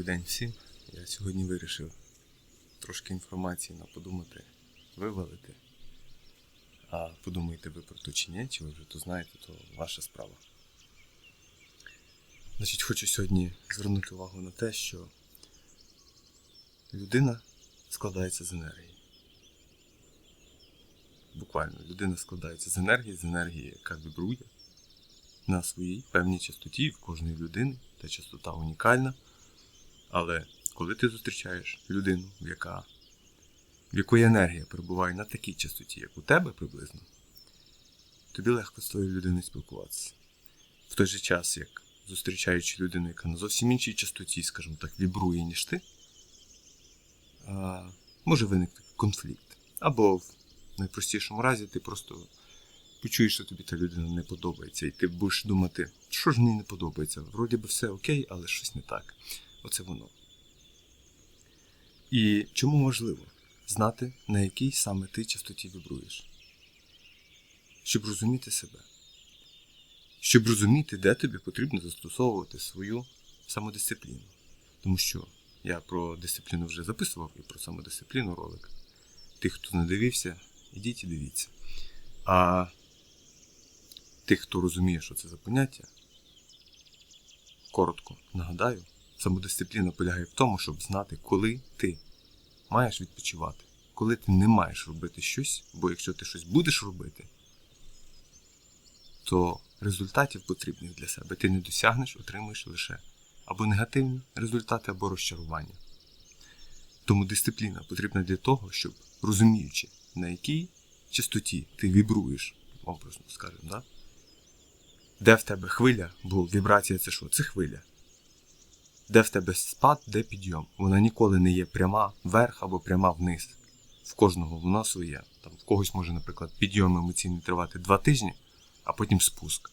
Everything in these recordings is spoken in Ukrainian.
Добрий день всім. Я сьогодні вирішив трошки інформації на подумати, вивалити. А подумаєте ви про то чи ні, чи ви вже то знаєте, то ваша справа. Значить, хочу сьогодні звернути увагу на те, що людина складається з енергії. Буквально, людина складається з енергії, з енергії, яка вібрує на своїй певній частоті в кожної людини. Та частота унікальна. Але коли ти зустрічаєш людину, яка, в якої енергія перебуває на такій частоті, як у тебе приблизно, тобі легко з тою людиною спілкуватися. В той же час, як зустрічаючи людину, яка на зовсім іншій частоті, скажімо так, вібрує, ніж ти, може виникнути конфлікт. Або в найпростішому разі ти просто почуєш, що тобі та людина не подобається, і ти будеш думати, що ж мені не подобається. Вроді би все окей, але щось не так. Оце воно. І чому важливо знати, на якій саме ти частоті вібруєш? Щоб розуміти себе. Щоб розуміти, де тобі потрібно застосовувати свою самодисципліну. Тому що я про дисципліну вже записував і про самодисципліну ролик. Тих, хто не дивився, ідіть і дивіться. А тих, хто розуміє, що це за поняття, коротко нагадаю, самодисципліна полягає в тому, щоб знати, коли ти маєш відпочивати, коли ти не маєш робити щось, бо якщо ти щось будеш робити, то результатів потрібних для себе ти не досягнеш, отримуєш лише або негативні результати, або розчарування. Тому дисципліна потрібна для того, щоб розуміючи, на якій частоті ти вібруєш, образно скажемо, да? де в тебе хвиля, бо вібрація це що? Це хвиля. Де в тебе спад, де підйом. Вона ніколи не є пряма вверх або пряма вниз. В кожного воно своє. Там, в когось може, наприклад, підйом емоційний тривати два тижні, а потім спуск,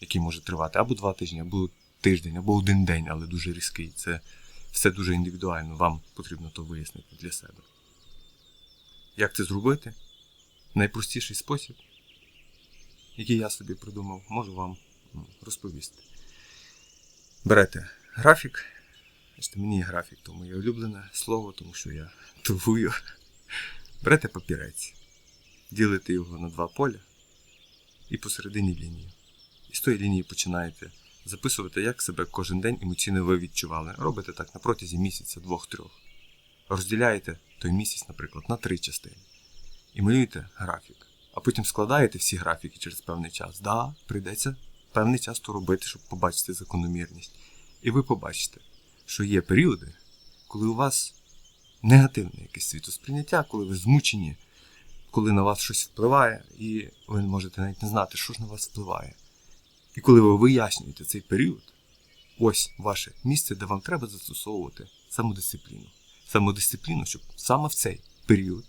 який може тривати або два тижні, або тиждень, або один день, але дуже різкий. Це все дуже індивідуально. Вам потрібно то вияснити для себе. Як це зробити? Найпростіший спосіб, який я собі придумав, можу вам ну, розповісти. Берете графік. Бачите, мені графік, то моє улюблене слово, тому що я тувую. Берете папірець, ділите його на два поля і посередині лінії. І з тої лінії починаєте записувати, як себе кожен день емоційно ви відчували. Робите так на протязі місяця, двох-трьох. Розділяєте той місяць, наприклад, на три частини. І малюєте графік. А потім складаєте всі графіки через певний час. Да, прийдеться певний час то робити, щоб побачити закономірність. І ви побачите, що є періоди, коли у вас негативне якесь світосприйняття, коли ви змучені, коли на вас щось впливає, і ви можете навіть не знати, що ж на вас впливає. І коли ви вияснюєте цей період, ось ваше місце, де вам треба застосовувати самодисципліну. Самодисципліну, щоб саме в цей період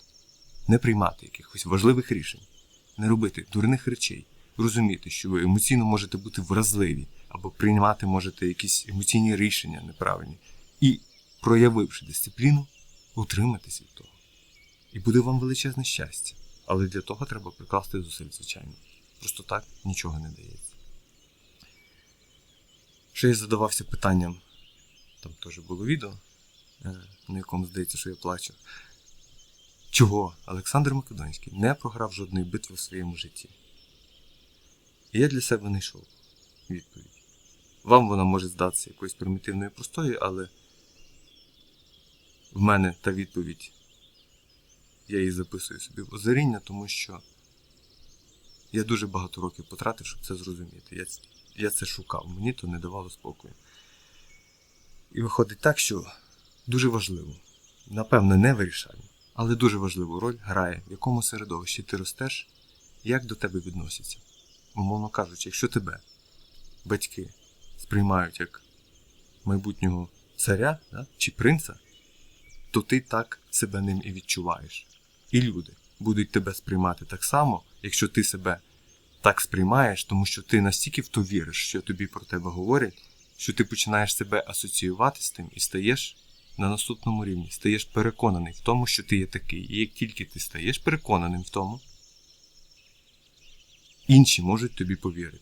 не приймати якихось важливих рішень, не робити дурних речей, розуміти, що ви емоційно можете бути вразливі або приймати можете якісь емоційні рішення неправильні. І, проявивши дисципліну, утриматись від того. І буде вам величезне щастя. Але для того треба прикласти зусиль, звичайно. Просто так нічого не дається. Ще я задавався питанням, там теж було відео, е, на якому здається, що я плачу. Чого Олександр Македонський не програв жодної битви в своєму житті? І я для себе знайшов відповідь. Вам вона може здатися якоюсь примітивною простою, але в мене та відповідь, я її записую собі в озаріння, тому що я дуже багато років потратив, щоб це зрозуміти. Я, я це шукав, мені то не давало спокою. І виходить так, що дуже важливо, напевно, не вирішально, але дуже важливу роль грає, в якому середовищі ти ростеш, як до тебе відносяться. Умовно кажучи, якщо тебе батьки сприймають як майбутнього царя да, чи принца, то ти так себе ним і відчуваєш. І люди будуть тебе сприймати так само, якщо ти себе так сприймаєш, тому що ти настільки в то віриш, що тобі про тебе говорять, що ти починаєш себе асоціювати з тим і стаєш на наступному рівні, стаєш переконаний в тому, що ти є такий. І як тільки ти стаєш переконаним в тому, інші можуть тобі повірити.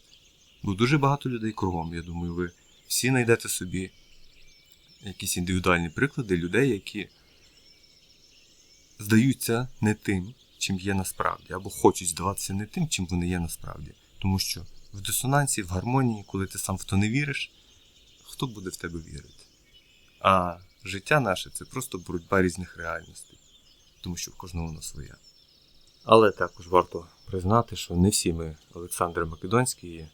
Бо дуже багато людей кругом, я думаю, ви всі знайдете собі якісь індивідуальні приклади людей, які здаються не тим, чим є насправді, або хочуть здаватися не тим, чим вони є насправді. Тому що в дисонансі, в гармонії, коли ти сам в то не віриш, хто буде в тебе вірити? А життя наше це просто боротьба різних реальностей, тому що в кожного воно своя. Але також варто признати, що не всі ми Олександр Македонський.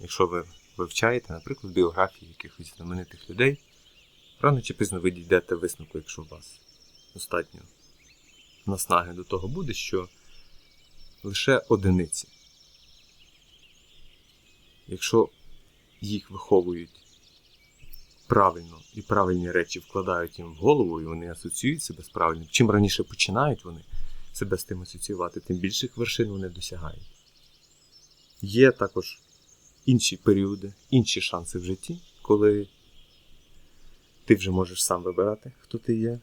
Якщо ви вивчаєте, наприклад, біографії якихось знаменитих людей, рано чи пізно ви дійдете висновку, якщо у вас достатньо наснаги до того буде, що лише одиниці. Якщо їх виховують правильно і правильні речі вкладають їм в голову, і вони асоціюють себе з правильним, чим раніше починають вони себе з тим асоціювати, тим більших вершин вони досягають. Є також інші періоди, інші шанси в житті, коли ти вже можеш сам вибирати, хто ти є,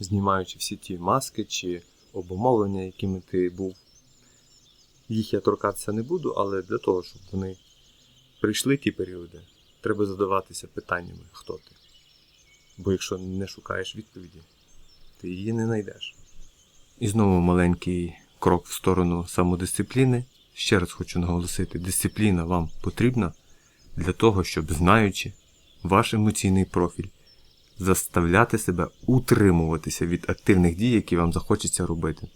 знімаючи всі ті маски чи обумовлення, якими ти був. Їх я торкатися не буду, але для того, щоб вони прийшли ті періоди, треба задаватися питаннями, хто ти. Бо якщо не шукаєш відповіді, ти її не знайдеш. І знову маленький крок в сторону самодисципліни. Ще раз хочу наголосити, дисципліна вам потрібна для того, щоб, знаючи ваш емоційний профіль, заставляти себе утримуватися від активних дій, які вам захочеться робити.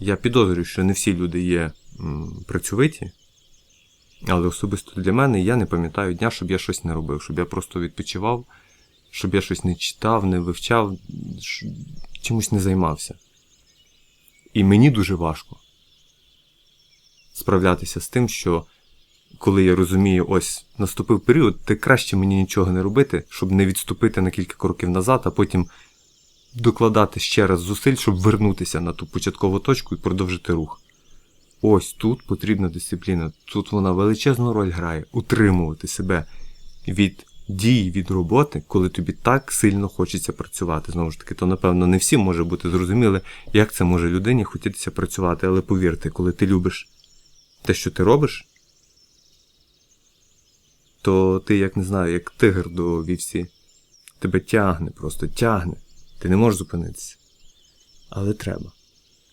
Я підозрюю, що не всі люди є м, працьовиті, але особисто для мене я не пам'ятаю дня, щоб я щось не робив, щоб я просто відпочивав, щоб я щось не читав, не вивчав, чимось не займався. І мені дуже важко справлятися з тим, що коли я розумію, ось наступив період, ти краще мені нічого не робити, щоб не відступити на кілька кроків назад, а потім докладати ще раз зусиль, щоб вернутися на ту початкову точку і продовжити рух. Ось тут потрібна дисципліна. Тут вона величезну роль грає утримувати себе від дій, від роботи, коли тобі так сильно хочеться працювати. Знову ж таки, то напевно не всім може бути зрозуміло, як це може людині хотітися працювати. Але повірте, коли ти любиш те, що ти робиш, то ти, як не знаю, як тигр до вівсі. Тебе тягне, просто тягне. Ти не можеш зупинитися. Але треба.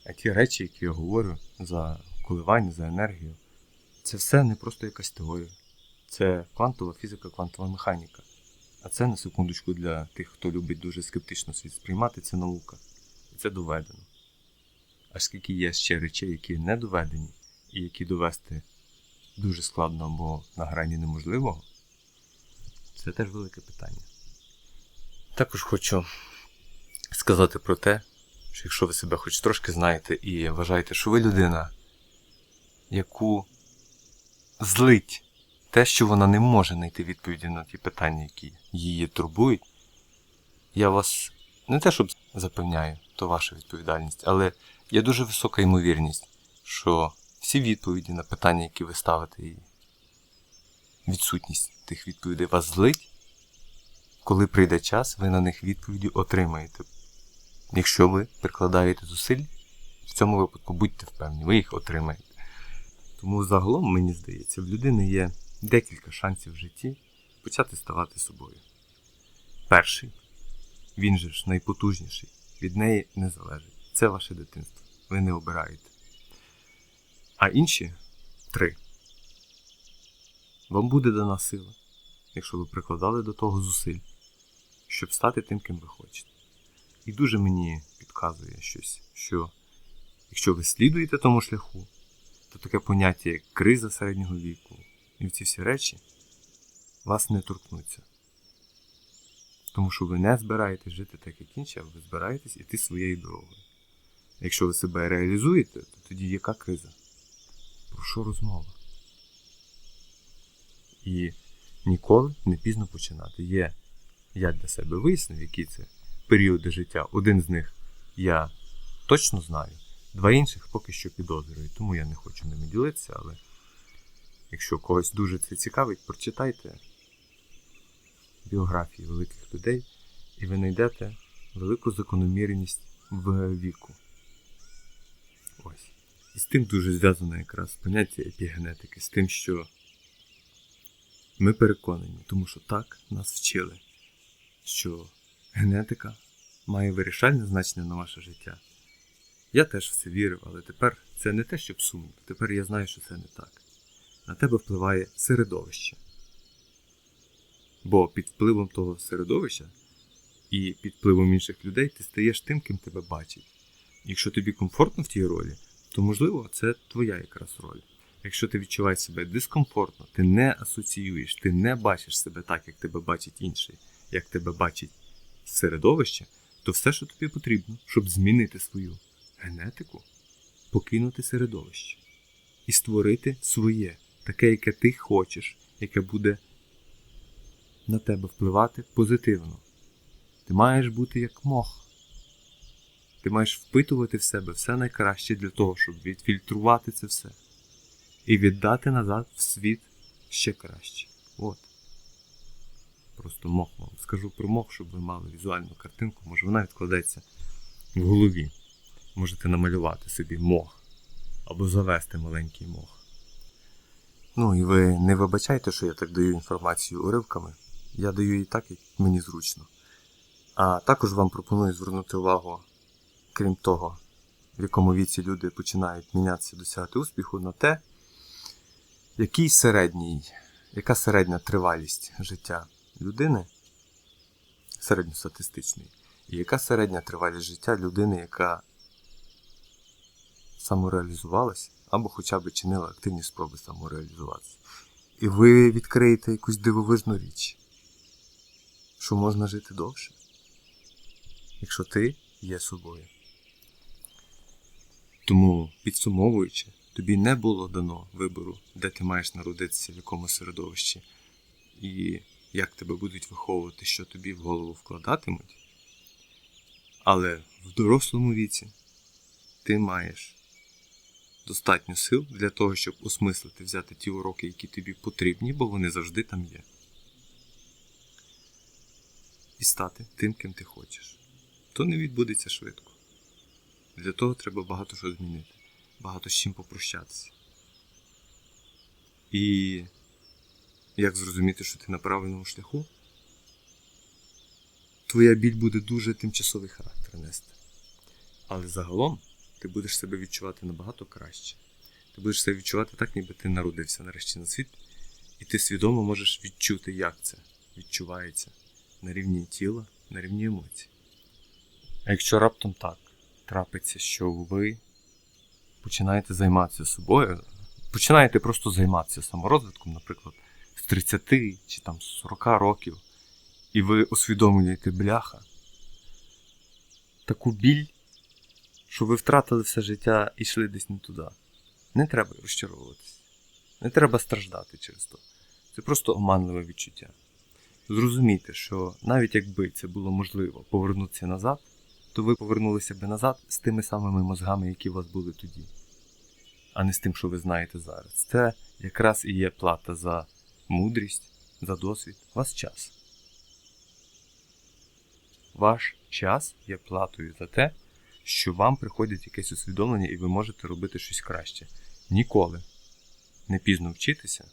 А ті речі, які я говорю за коливання, за енергію, це все не просто якась теорія. Це квантова фізика, квантова механіка. А це на секундочку для тих, хто любить дуже скептично світ сприймати, це наука. І це доведено. А скільки є ще речей, які не доведені, і які довести дуже складно або на грані неможливого, це теж велике питання. Також хочу сказати про те, що якщо ви себе хоч трошки знаєте і вважаєте, що ви людина, яку злить те, що вона не може знайти відповіді на ті питання, які її турбують, я вас не те, щоб запевняю, то ваша відповідальність, але є дуже висока ймовірність, що всі відповіді на питання, які ви ставите, і відсутність тих відповідей вас злить, коли прийде час, ви на них відповіді отримаєте. Якщо ви прикладаєте зусиль, в цьому випадку будьте впевнені, ви їх отримаєте. Тому загалом, мені здається, в людини є декілька шансів в житті почати ставати собою. Перший, він же ж найпотужніший, від неї не залежить. Це ваше дитинство. Ви не обираєте. А інші три. Вам буде дана сила, якщо ви прикладали до того зусиль, щоб стати тим, ким ви хочете. І дуже мені підказує щось, що якщо ви слідуєте тому шляху, то таке поняття, як криза середнього віку, і ці всі речі вас не торкнуться. Тому що ви не збираєтесь жити так, як інші, а ви збираєтесь іти своєю дорогою. Якщо ви себе реалізуєте, то тоді яка криза? Про що розмова? І ніколи не пізно починати. Є, я для себе вияснив, які це періоди життя. Один з них я точно знаю, два інших поки що підозрюю, тому я не хочу ними ділитися, але якщо когось дуже це цікавить, прочитайте біографії великих людей, і ви знайдете велику закономірність в віку. Ось. І з тим дуже зв'язано якраз поняття епігенетики, з тим, що ми переконані, тому що так нас вчили, що генетика має вирішальне значення на ваше життя. Я теж в це вірив, але тепер це не те, щоб сумно. Тепер я знаю, що це не так. На тебе впливає середовище. Бо під впливом того середовища і під впливом інших людей ти стаєш тим, ким тебе бачать. Якщо тобі комфортно в тій ролі, то можливо це твоя якраз роль. Якщо ти відчуваєш себе дискомфортно, ти не асоціюєш, ти не бачиш себе так, як тебе бачить інший, як тебе бачить середовище, то все, що тобі потрібно, щоб змінити свою генетику, покинути середовище і створити своє, таке, яке ти хочеш, яке буде на тебе впливати позитивно. Ти маєш бути як мох. Ти маєш впитувати в себе все найкраще для того, щоб відфільтрувати це все і віддати назад в світ ще краще. От. Просто мох вам. Скажу про мох, щоб ви мали візуальну картинку, може вона відкладеться в голові. Можете намалювати собі мох або завести маленький мох. Ну і ви не вибачайте, що я так даю інформацію уривками. Я даю її так, як мені зручно. А також вам пропоную звернути увагу, крім того, в якому віці люди починають мінятися, досягати успіху, на те, який середній, яка середня тривалість життя людини, середньостатистичної, і яка середня тривалість життя людини, яка самореалізувалася або хоча б чинила активні спроби самореалізуватися. І ви відкриєте якусь дивовижну річ, що можна жити довше, якщо ти є собою. Тому, підсумовуючи, тобі не було дано вибору, де ти маєш народитися, в якому середовищі, і як тебе будуть виховувати, що тобі в голову вкладатимуть. Але в дорослому віці ти маєш достатньо сил для того, щоб осмислити, взяти ті уроки, які тобі потрібні, бо вони завжди там є. І стати тим, ким ти хочеш. То не відбудеться швидко. Для того треба багато що змінити, багато з чим попрощатися. І як зрозуміти, що ти на правильному шляху? Твоя біль буде дуже тимчасовий характер нести. Але загалом ти будеш себе відчувати набагато краще. Ти будеш себе відчувати так, ніби ти народився нарешті на світ, і ти свідомо можеш відчути, як це відчувається на рівні тіла, на рівні емоцій. А якщо раптом так трапиться, що ви починаєте займатися собою, починаєте просто займатися саморозвитком, наприклад, з 30 чи там 40 років, і ви усвідомлюєте бляха, таку біль, що ви втратили все життя і йшли десь не туди. Не треба розчаровуватися. Не треба страждати через то. Це просто оманливе відчуття. Зрозумійте, що навіть якби це було можливо повернутися назад, то ви повернулися би назад з тими самими мозгами, які у вас були тоді, а не з тим, що ви знаєте зараз. Це якраз і є плата за мудрість, за досвід, вас час. Ваш час є платою за те, що вам приходить якесь усвідомлення і ви можете робити щось краще. Ніколи не пізно вчитися.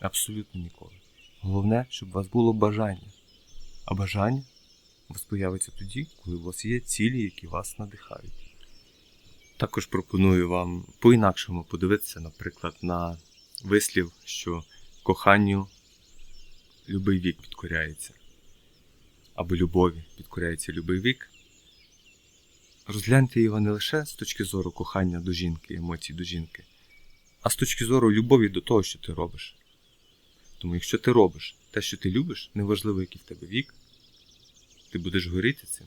Абсолютно ніколи. Головне, щоб у вас було бажання. А бажання у вас появиться тоді, коли у вас є цілі, які вас надихають. Також пропоную вам по-інакшому подивитися, наприклад, на вислів, що коханню любий вік підкоряється. Або любові підкоряється любий вік. Розгляньте його не лише з точки зору кохання до жінки, емоцій до жінки, а з точки зору любові до того, що ти робиш. Тому якщо ти робиш те, що ти любиш, неважливо, який в тебе вік, ти будеш горіти цим.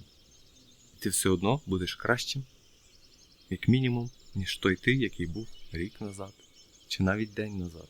І ти все одно будеш кращим, як мінімум, ніж той ти, який був рік назад, чи навіть день назад.